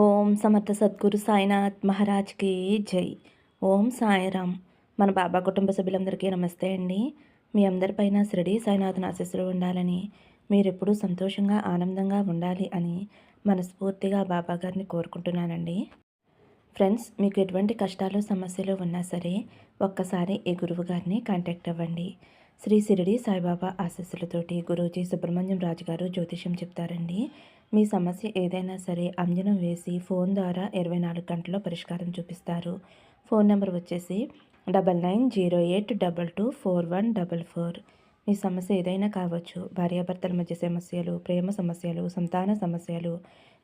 ఓం సమర్థ సద్గురు సాయినాథ్ మహారాజ్కి జై. ఓం సాయిరామ్. మన బాబా కుటుంబ సభ్యులందరికీ నమస్తే అండి. మీ అందరిపైన శ్రీడి సాయినాథ్ ఆశీస్సులు ఉండాలని మీరెప్పుడూ సంతోషంగా ఆనందంగా ఉండాలి అని మనస్ఫూర్తిగా బాబా గారిని కోరుకుంటున్నానండి. ఫ్రెండ్స్ మీకు ఎటువంటి కష్టాలు సమస్యలు ఉన్నా సరే ఒక్కసారి ఈ గురువు గారిని కాంటాక్ట్ అవ్వండి. శ్రీ సిరిడి సాయిబాబా ఆశస్సులతోటి గురూజీ సుబ్రహ్మణ్యం రాజు గారు జ్యోతిషం చెప్తారండి. మీ సమస్య ఏదైనా సరే అంజనం వేసి ఫోన్ ద్వారా ఇరవై నాలుగు గంటల్లో పరిష్కారం చూపిస్తారు. ఫోన్ నెంబర్ వచ్చేసి double nine zero eight double two four one double four. మీ సమస్య ఏదైనా కావచ్చు. భార్యాభర్తల మధ్య సమస్యలు ప్రేమ సమస్యలు సంతాన సమస్యలు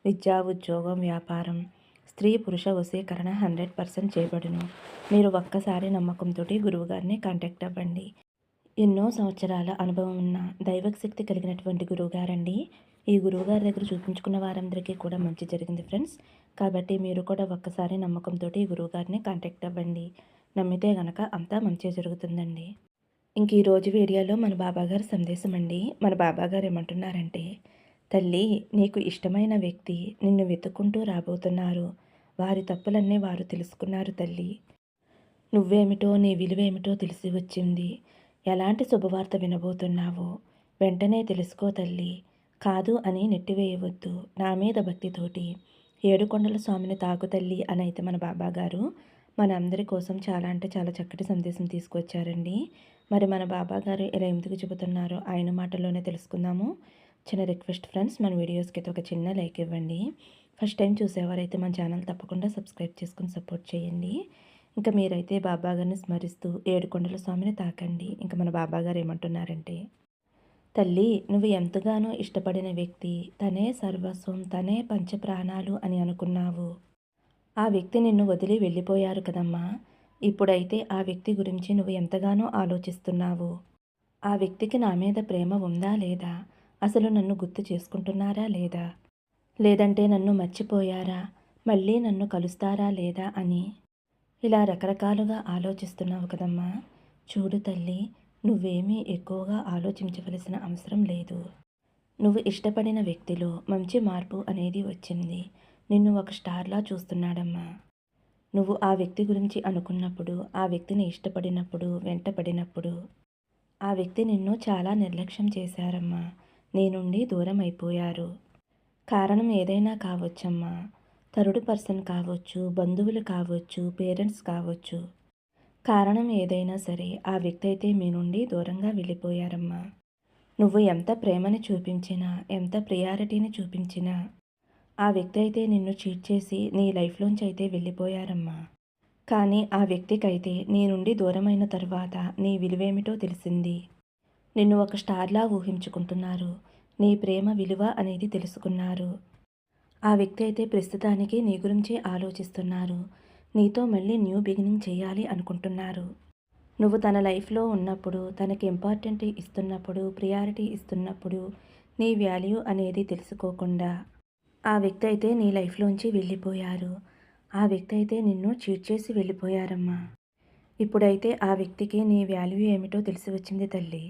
విద్యా ఉద్యోగం వ్యాపారం. స్త్రీ పురుష వశీకరణ హండ్రెడ్ పర్సెంట్ చేయబడును. మీరు ఒక్కసారి నమ్మకంతో గురువుగారిని కాంటాక్ట్ అవ్వండి. ఎన్నో సంవత్సరాల అనుభవం ఉన్న దైవశక్తి కలిగినటువంటి గురువుగారండి. ఈ గురువుగారి దగ్గర చూపించుకున్న వారందరికీ కూడా మంచి జరిగింది ఫ్రెండ్స్. కాబట్టి మీరు కూడా ఒక్కసారి నమ్మకంతో ఈ గురువుగారిని కాంటాక్ట్ అవ్వండి. నమ్మితే గనక అంతా మంచి జరుగుతుందండి. ఇంక ఈరోజు వీడియోలో మన బాబాగారి సందేశం అండి. మన బాబాగారు ఏమంటున్నారంటే తల్లి నీకు ఇష్టమైన వ్యక్తి నిన్ను వెతుక్కుంటూ రాబోతున్నారు. వారి తప్పులన్నీ వారు తెలుసుకున్నారు తల్లి. నువ్వేమిటో నీ విలువేమిటో తెలిసి వచ్చింది. ఎలాంటి శుభవార్త వినబోతున్నావో వెంటనే తెలుసుకో తల్లి. కాదు అని నెట్టివేయవద్దు. నా మీద భక్తితోటి. ఏడుకొండల స్వామిని తాకు తల్లి అని అయితే మన బాబా గారు మన అందరి కోసం చాలా అంటే చాలా చక్కటి సందేశం తీసుకొచ్చారండి. మరి మన బాబా గారు ఇలా ఎందుకు చెబుతున్నారో ఆయన మాటల్లోనే తెలుసుకుందాము. చిన్న రిక్వెస్ట్ ఫ్రెండ్స్ మన వీడియోస్కి అయితే ఒక చిన్న లైక్ ఇవ్వండి. ఫస్ట్ టైం చూసేవారైతే మన ఛానల్ తప్పకుండా సబ్స్క్రైబ్ చేసుకుని సపోర్ట్ చేయండి. ఇంకా మీరైతే బాబాగారిని స్మరిస్తూ ఏడుకొండల స్వామిని తాకండి. ఇంకా మన బాబాగారు ఏమంటున్నారంటే తల్లి నువ్వు ఎంతగానో ఇష్టపడిన వ్యక్తి తనే సర్వస్వం తనే పంచప్రాణాలు అని అనుకున్నావు. ఆ వ్యక్తి నిన్ను వదిలి వెళ్ళిపోయారు కదమ్మా. ఇప్పుడైతే ఆ వ్యక్తి గురించి నువ్వు ఎంతగానో ఆలోచిస్తున్నావు. ఆ వ్యక్తికి నా మీద ప్రేమ ఉందా లేదా? అసలు నన్ను గుర్తు చేసుకుంటున్నారా లేదా? లేదంటే నన్ను మర్చిపోయారా? మళ్ళీ నన్ను కలుస్తారా లేదా? అని ఇలా రకరకాలుగా ఆలోచిస్తున్నావు కదమ్మా. చూడు తల్లి నువ్వేమీ ఎక్కువగా ఆలోచించవలసిన అవసరం లేదు. నువ్వు ఇష్టపడిన వ్యక్తిలో మంచి మార్పు అనేది వచ్చింది. నిన్ను ఒక స్టార్లా చూస్తున్నాడమ్మా. నువ్వు ఆ వ్యక్తి గురించి అనుకున్నప్పుడు ఆ వ్యక్తిని ఇష్టపడినప్పుడు వెంటపడినప్పుడు ఆ వ్యక్తి నిన్ను చాలా నిర్లక్ష్యం చేశారమ్మా. నీ నుండి దూరం అయిపోయారు. కారణం ఏదైనా కావచ్చమ్మా. థర్డ్ పర్సన్ కావచ్చు బంధువులు కావచ్చు పేరెంట్స్ కావచ్చు. కారణం ఏదైనా సరే ఆ వ్యక్తి అయితే మీ నుండి దూరంగా వెళ్ళిపోయారమ్మా. నువ్వు ఎంత ప్రేమని చూపించినా ఎంత ప్రియారిటీని చూపించినా ఆ వ్యక్తి అయితే నిన్ను చీట్ చేసి నీ లైఫ్లోంచి అయితే వెళ్ళిపోయారమ్మా. కానీ ఆ వ్యక్తికైతే నీ నుండి దూరమైన తర్వాత నీ విలువేమిటో తెలిసింది. నిన్ను ఒక స్టార్లా ఊహించుకుంటున్నారు. నీ ప్రేమ విలువ అనేది తెలుసుకున్నారు. ఆ వ్యక్తి అయితే ప్రస్తుతానికి నీ గురించి ఆలోచిస్తున్నారు. నీతో మళ్ళీ న్యూ బిగినింగ్ చేయాలి అనుకుంటున్నారు. నువ్వు తన లైఫ్లో ఉన్నప్పుడు తనకి ఇంపార్టెంట్ ఇస్తున్నప్పుడు ప్రియారిటీ ఇస్తున్నప్పుడు నీ వాల్యూ అనేది తెలుసుకోకుండా ఆ వ్యక్తి అయితే నీ లైఫ్లోంచి వెళ్ళిపోయారు. ఆ వ్యక్తి అయితే నిన్ను చీట్ చేసి వెళ్ళిపోయారమ్మా. ఇప్పుడైతే ఆ వ్యక్తికి నీ వాల్యూ ఏమిటో తెలిసి వచ్చింది తల్లి.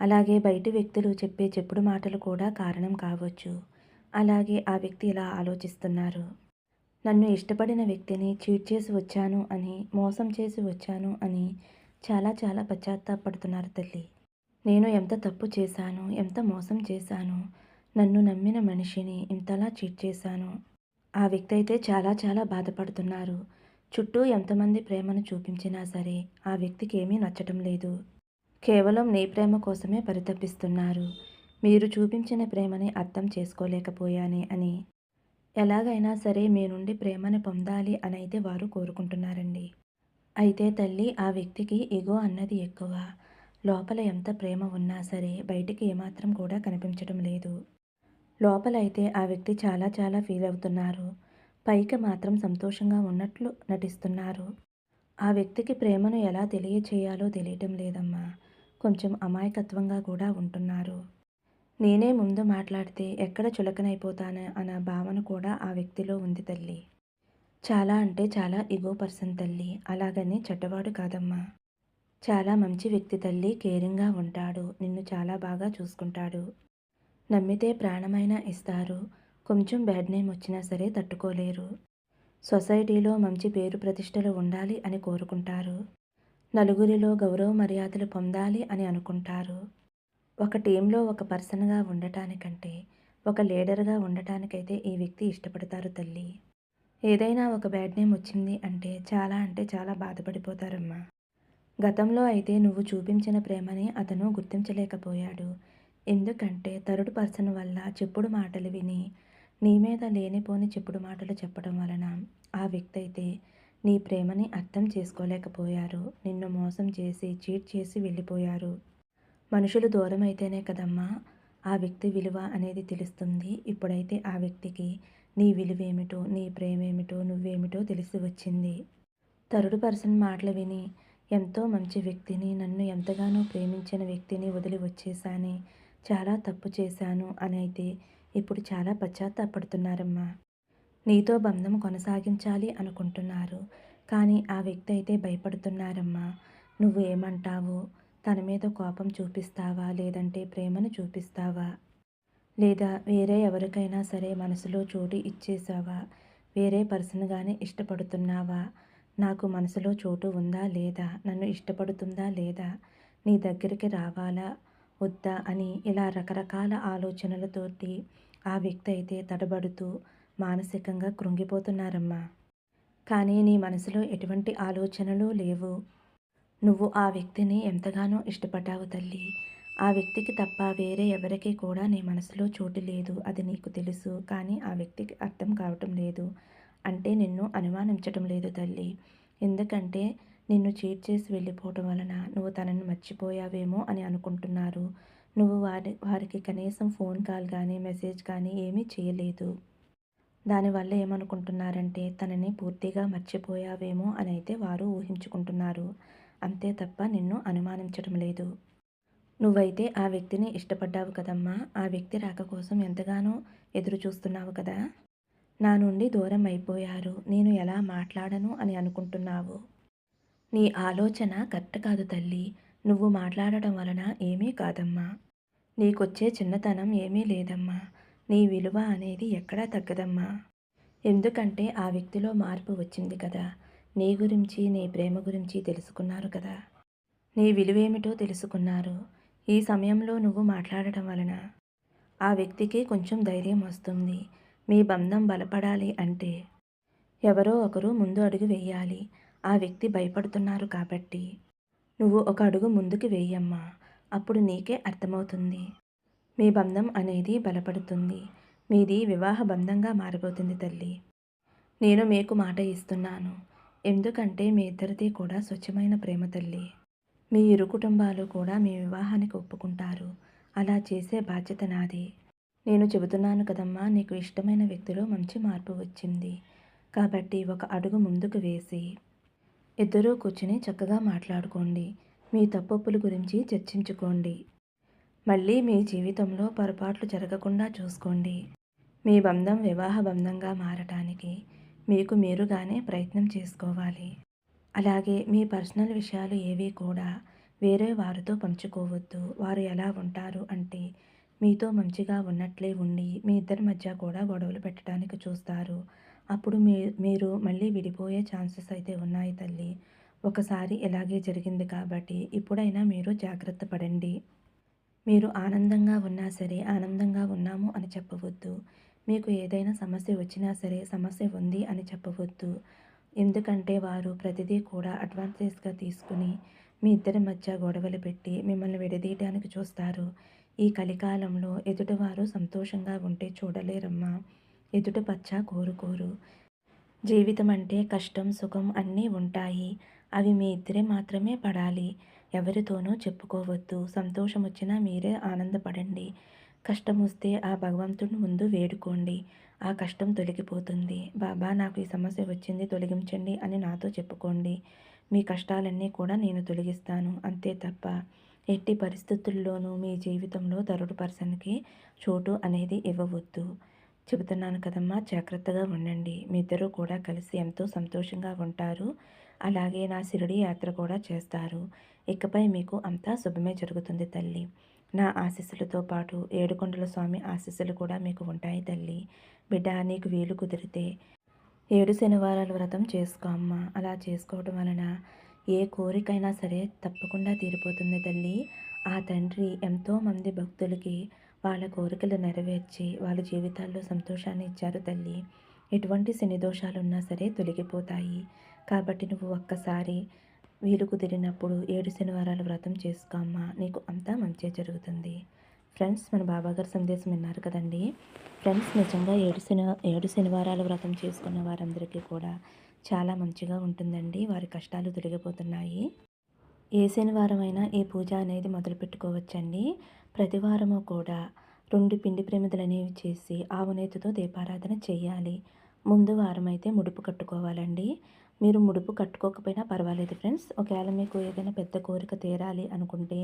అలాగే బయట వ్యక్తులు చెప్పే చెప్పుడు మాటలు కూడా కారణం కావచ్చు. అలాగే ఆ వ్యక్తి ఇలా ఆలోచిస్తున్నారు. నన్ను ఇష్టపడిన వ్యక్తిని చీట్ చేసి వచ్చాను అని మోసం చేసి వచ్చాను అని చాలా చాలా పశ్చాత్తాపడుతున్నారు తల్లి. నేను ఎంత తప్పు చేశాను ఎంత మోసం చేశాను నన్ను నమ్మిన మనిషిని ఇంతలా చీట్ చేశాను. ఆ వ్యక్తి అయితే చాలా చాలా బాధపడుతున్నారు. చుట్టూ ఎంతమంది ప్రేమను చూపించినా సరే ఆ వ్యక్తికి ఏమీ నచ్చటం లేదు. కేవలం నీ ప్రేమ కోసమే పరితపిస్తున్నారు. మీరు చూపించిన ప్రేమని అర్థం చేసుకోలేకపోయానే అని. ఎలాగైనా సరే మీ నుండి ప్రేమని పొందాలి అనైతే వారు కోరుకుంటున్నారండి. అయితే తల్లి ఆ వ్యక్తికి ఇగో అన్నది ఎక్కువ. లోపల ఎంత ప్రేమ ఉన్నా సరే బయటికి ఏమాత్రం కూడా కనిపించడం లేదు. లోపలైతే ఆ వ్యక్తి చాలా చాలా ఫీల్ అవుతున్నారు. పైకి మాత్రం సంతోషంగా ఉన్నట్లు నటిస్తున్నారు. ఆ వ్యక్తికి ప్రేమను ఎలా తెలియచేయాలో తెలియటం లేదమ్మా. కొంచెం అమాయకత్వంగా కూడా ఉంటున్నారు. నేనే ముందు మాట్లాడితే ఎక్కడ చులకనైపోతాను అన్న భావన కూడా ఆ వ్యక్తిలో ఉంది తల్లి. చాలా అంటే చాలా ఇగో పర్సన్ తల్లి. అలాగని చెడ్డవాడు కాదమ్మా. చాలా మంచి వ్యక్తి తల్లి కేరింగ్గా ఉంటాడు. నిన్ను చాలా బాగా చూసుకుంటాడు. నమ్మితే ప్రాణమైనా ఇస్తారు. కొంచెం బ్యాడ్ నేమ్ వచ్చినా సరే తట్టుకోలేరు. సొసైటీలో మంచి పేరు ప్రతిష్టలు ఉండాలి అని కోరుకుంటారు. నలుగురిలో గౌరవ మర్యాదలు పొందాలి అని అనుకుంటారు. ఒక టీంలో ఒక పర్సన్గా ఉండటానికంటే ఒక లీడర్గా ఉండటానికైతే ఈ వ్యక్తి ఇష్టపడతారు తల్లి. ఏదైనా ఒక బ్యాడ్ నేమ్ వచ్చింది అంటే చాలా అంటే చాలా బాధపడిపోతారమ్మా. గతంలో అయితే నువ్వు చూపించిన ప్రేమని అతను గుర్తించలేకపోయాడు. ఎందుకంటే థర్డ్ పర్సన్ వల్ల చెప్పుడు మాటలు విని నీ మీద లేనిపోని చెప్పుడు మాటలు చెప్పడం వలన ఆ వ్యక్తి అయితే నీ ప్రేమని అర్థం చేసుకోలేకపోయారు. నిన్ను మోసం చేసి చీట్ చేసి వెళ్ళిపోయారు. మనుషులు దూరం అయితేనే కదమ్మా ఆ వ్యక్తి విలువ అనేది తెలుస్తుంది. ఇప్పుడైతే ఆ వ్యక్తికి నీ విలువేమిటో నీ ప్రేమేమిటో నువ్వేమిటో తెలిసి వచ్చింది. థర్డ్ పర్సన్ మాటలు విని ఎంతో మంచి వ్యక్తిని నన్ను ఎంతగానో ప్రేమించిన వ్యక్తిని వదిలి వచ్చేసాని చాలా తప్పు చేశాను అని అయితే ఇప్పుడు చాలా పశ్చాత్తాపడుతున్నారమ్మా. నీతో బంధం కొనసాగించాలి అనుకుంటున్నారు కానీ ఆ వ్యక్తి అయితే భయపడుతున్నారమ్మా. నువ్వు ఏమంటావు? తన మీద కోపం చూపిస్తావా? లేదంటే ప్రేమను చూపిస్తావా? లేదా వేరే ఎవరికైనా సరే మనసులో చోటు ఇచ్చేసావా వేరే పర్సన్గానే ఇష్టపడుతున్నావా? నాకు మనసులో చోటు ఉందా లేదా? నన్ను ఇష్టపడుతుందా లేదా? నీ దగ్గరికి రావాలా? వద్దా? అని ఇలా రకరకాల ఆలోచనలతోటి ఆ వ్యక్తి అయితే తడబడుతూ మానసికంగా కృంగిపోతున్నారమ్మా. కానీ నీ మనసులో ఎటువంటి ఆలోచనలు లేవు. నువ్వు ఆ వ్యక్తిని ఎంతగానో ఇష్టపడ్డావు తల్లి. ఆ వ్యక్తికి తప్ప వేరే ఎవరికి కూడా నీ మనసులో చోటు లేదు. అది నీకు తెలుసు. కానీ ఆ వ్యక్తికి అర్థం కావటం లేదు. అంటే నిన్ను అనుమానించటం లేదు తల్లి. ఎందుకంటే నిన్ను చీట్ చేసి వెళ్ళిపోవటం వలన నువ్వు తనని మర్చిపోయావేమో అని అనుకుంటున్నారు. నువ్వు వారి వారికి కనీసం ఫోన్ కాల్ కానీ మెసేజ్ కానీ ఏమీ చేయలేదు. దానివల్ల ఏమనుకుంటున్నారంటే తనని పూర్తిగా మర్చిపోయావేమో అని అయితే వారు ఊహించుకుంటున్నారు. అంతే తప్ప నిన్ను అనుమానించడం లేదు. నువ్వైతే ఆ వ్యక్తిని ఇష్టపడ్డావు కదమ్మా. ఆ వ్యక్తి రాక కోసం ఎంతగానో ఎదురు చూస్తున్నావు కదా. నా నుండి దూరం అయిపోయారు. నేను ఎలా మాట్లాడను అని అనుకుంటున్నావు? నీ ఆలోచన కరెక్ట్ కాదు తల్లి. నువ్వు మాట్లాడటం వలన ఏమీ కాదమ్మా. నీకొచ్చే చిన్నతనం ఏమీ లేదమ్మా. నీ విలువ అనేది ఎక్కడా తగ్గదమ్మా. ఎందుకంటే ఆ వ్యక్తిలో మార్పు వచ్చింది కదా. నీ గురించి నీ ప్రేమ గురించి తెలుసుకున్నారు కదా. నీ విలువేమిటో తెలుసుకున్నారు. ఈ సమయంలో నువ్వు మాట్లాడటం వలన ఆ వ్యక్తికి కొంచెం ధైర్యం వస్తుంది. మీ బంధం బలపడాలి అంటే ఎవరో ఒకరు ముందు అడుగు వేయాలి. ఆ వ్యక్తి భయపడుతున్నారు కాబట్టి నువ్వు ఒక అడుగు ముందుకు వేయమ్మా. అప్పుడు నీకే అర్థమవుతుంది. మీ బంధం అనేది బలపడుతుంది. మీది వివాహ బంధంగా మారిపోతుంది తల్లి. నేను మీకు మాట ఇస్తున్నాను. ఎందుకంటే మీ ఇద్దరిది కూడా స్వచ్ఛమైన ప్రేమ తల్లి. మీ ఇరు కుటుంబాలు కూడా మీ వివాహానికి ఒప్పుకుంటారు. అలా చేసే బాధ్యత నాది. నేను చెబుతున్నాను కదమ్మా నీకు ఇష్టమైన వ్యక్తిలో మంచి మార్పు వచ్చింది. కాబట్టి ఒక అడుగు ముందుకు వేసి ఇద్దరూ కూర్చుని చక్కగా మాట్లాడుకోండి. మీ తప్పొప్పుల గురించి చర్చించుకోండి. మళ్ళీ మీ జీవితంలో పొరపాట్లు జరగకుండా చూసుకోండి. మీ బంధం వివాహ బంధంగా మారటానికి మీకు మీరుగానే ప్రయత్నం చేసుకోవాలి. అలాగే మీ పర్సనల్ విషయాలు ఏవి కూడా వేరే వారితో పంచుకోవద్దు. వారు ఎలా ఉంటారు అంటే మీతో మంచిగా ఉన్నట్లే ఉండి మీ ఇద్దరి మధ్య కూడా గొడవలు పెట్టడానికి చూస్తారు. అప్పుడు మీ మీరు మళ్ళీ విడిపోయే ఛాన్సెస్ అయితే ఉన్నాయి తల్లి. ఒకసారి ఇలాగే జరిగింది కాబట్టి ఇప్పుడైనా మీరు జాగ్రత్త పడండి. మీరు ఆనందంగా ఉన్నా సరే ఆనందంగా ఉన్నాము అని చెప్పవద్దు. మీకు ఏదైనా సమస్య వచ్చినా సరే సమస్య ఉంది అని చెప్పవద్దు. ఎందుకంటే వారు ప్రతిదీ కూడా అడ్వాంటేజ్గా తీసుకుని మీ ఇద్దరి మధ్య గొడవలు పెట్టి మిమ్మల్ని విడదీయడానికి చూస్తారు. ఈ కలికాలంలో ఎదుటివారు సంతోషంగా ఉంటే చూడలేరమ్మా. ఎదుటి పచ్చ కోరుకోరు. జీవితం అంటే కష్టం సుఖం అన్నీ ఉంటాయి. అవి మీ ఇద్దరే మాత్రమే పడాలి. ఎవరితోనూ చెప్పుకోవద్దు. సంతోషం వచ్చినా మీరే ఆనందపడండి. కష్టం వస్తే ఆ భగవంతుని ముందు వేడుకోండి. ఆ కష్టం తొలగిపోతుంది. బాబా నాకు ఈ సమస్య వచ్చింది తొలగించండి అని నాతో చెప్పుకోండి. మీ కష్టాలన్నీ కూడా నేను తొలగిస్తాను. అంతే తప్ప ఎట్టి పరిస్థితుల్లోనూ మీ జీవితంలో థర్డ్ పర్సన్కి చోటు అనేది ఇవ్వవద్దు. చెబుతున్నాను కదమ్మా జాగ్రత్తగా ఉండండి. మీ ఇద్దరూ కూడా కలిసి ఎంతో సంతోషంగా ఉంటారు. అలాగే నా సిరిడి యాత్ర కూడా చేస్తారు. ఇకపై మీకు అంతా శుభమే జరుగుతుంది తల్లి. నా ఆశీస్సులతో పాటు ఏడుకొండల స్వామి ఆశీస్సులు కూడా మీకు ఉంటాయి తల్లి. బిడ్డ నీకు వీలు కుదిరితే ఏడు శనివారాలు వ్రతం చేసుకో అమ్మ. అలా చేసుకోవడం వలన ఏ కోరికైనా సరే తప్పకుండా తీరిపోతుంది తల్లి. ఆ తండ్రి ఎంతోమంది భక్తులకి వాళ్ళ కోరికలు నెరవేర్చి వాళ్ళ జీవితాల్లో సంతోషాన్ని ఇచ్చారు తల్లి. ఎటువంటి శని దోషాలున్నా సరే తొలగిపోతాయి. కాబట్టి నువ్వు ఒక్కసారి వీలు కుదిరినప్పుడు ఏడు శనివారాలు వ్రతం చేసుకోమ్మా నీకు అంతా మంచి జరుగుతుంది. ఫ్రెండ్స్ మన బాబాగారి సందేశం విన్నారు కదండి? ఫ్రెండ్స్ నిజంగా ఏడు శని ఏడు శనివారాలు వ్రతం చేసుకున్న వారందరికీ కూడా చాలా మంచిగా ఉంటుందండి. వారి కష్టాలు తొలగిపోతున్నాయి. ఏ శనివారం అయినా ఈ పూజ అనేది మొదలు పెట్టుకోవచ్చండి. ప్రతి వారము కూడా రెండు పిండి ప్రమిదలు అనేవి చేసి ఆవునేతితో దీపారాధన చేయాలి. ముందు వారం అయితే ముడుపు కట్టుకోవాలండి. మీరు ముడుపు కట్టుకోకపోయినా పర్వాలేదు ఫ్రెండ్స్. ఒకవేళ మీకు ఏదైనా పెద్ద కోరిక తీరాలి అనుకుంటే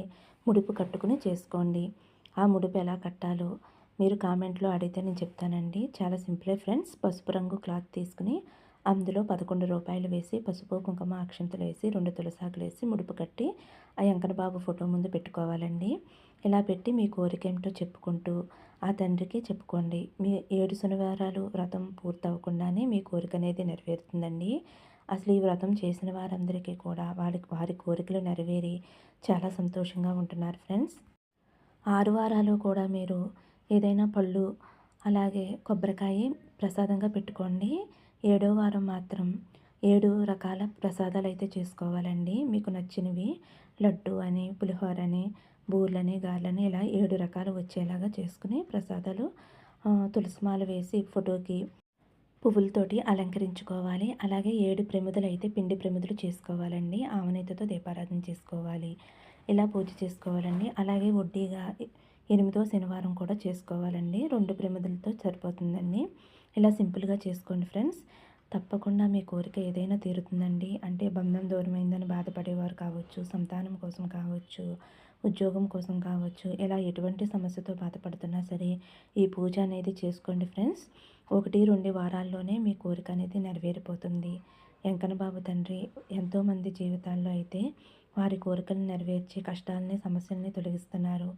ముడుపు కట్టుకుని చేసుకోండి. ఆ ముడుపు ఎలా కట్టాలో మీరు కామెంట్లో అడిగితే నేను చెప్తానండి. చాలా సింపులే ఫ్రెండ్స్. పసుపు రంగు క్లాత్ తీసుకుని అందులో పదకొండు రూపాయలు వేసి పసుపు కుంకుమ అక్షంతలు వేసి రెండు తులసాకులు వేసి ముడుపు కట్టి ఆ వెంకన్న బాబు ఫోటో ముందు పెట్టుకోవాలండి. ఇలా పెట్టి మీ కోరిక ఏమిటో చెప్పుకుంటూ ఆ తండ్రికి చెప్పుకోండి. మీ ఏడు శనివారాలు వ్రతం పూర్తవకుండానే మీ కోరిక అనేది నెరవేరుతుందండి. అసలు ఈ వ్రతం చేసిన వారందరికీ కూడా వారి వారి కోరికలు నెరవేరి చాలా సంతోషంగా ఉంటున్నారు ఫ్రెండ్స్. ఆరు వారాలు కూడా మీరు ఏదైనా పళ్ళు అలాగే కొబ్బరికాయ ప్రసాదంగా పెట్టుకోండి. ఏడో వారం మాత్రం ఏడు రకాల ప్రసాదాలు అయితే చేసుకోవాలండి. మీకు నచ్చినవి లడ్డు అని పులిహోర అని బూర్లని గార్లని ఇలా ఏడు రకాలు వచ్చేలాగా చేసుకుని ప్రసాదాలు తులసిమాల వేసి ఫోటోకి పువ్వులతోటి అలంకరించుకోవాలి. అలాగే ఏడు ప్రమిదలు అయితే పిండి ప్రమిదలు చేసుకోవాలండి. ఆవనేతతో దీపారాధన చేసుకోవాలి. ఇలా పూజ చేసుకోవాలండి. అలాగే వడ్డీగా ఎనిమిదో శనివారం కూడా చేసుకోవాలండి. రెండు ప్రమిదలతో సరిపోతుందండి. ఇలా సింపుల్గా చేసుకోండి ఫ్రెండ్స్. తప్పకుండా మీ కోరిక ఏదైనా తీరుతుందండి. అంటే బంధం దూరమైందని బాధపడేవారు కావచ్చు సంతానం కోసం కావచ్చు ఉద్యోగం కోసం కావచ్చు ఇలా ఎటువంటి సమస్యతో బాధపడుతున్నా సరే ఈ పూజ అనేది చేసుకోండి ఫ్రెండ్స్. ఒకటి రెండు వారాల్లోనే మీ కోరిక అనేది నెరవేరిపోతుంది. వెంకన్న బాబు తండ్రి ఎంతోమంది జీవితాల్లో అయితే వారి కోరికలను నెరవేర్చి కష్టాలని సమస్యల్ని తొలగిస్తున్నారు.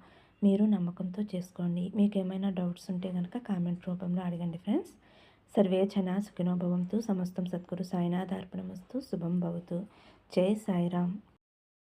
మీరు నమ్మకంతో చేసుకోండి. మీకు ఏమైనా డౌట్స్ ఉంటే కనుక కామెంట్ రూపంలో అడగండి ఫ్రెండ్స్. సర్వే జన సుఖినోభవంతు సమస్తం సద్గురు సాయినాథార్పణమస్తు శుభం భవతు. జై సాయిరామ్.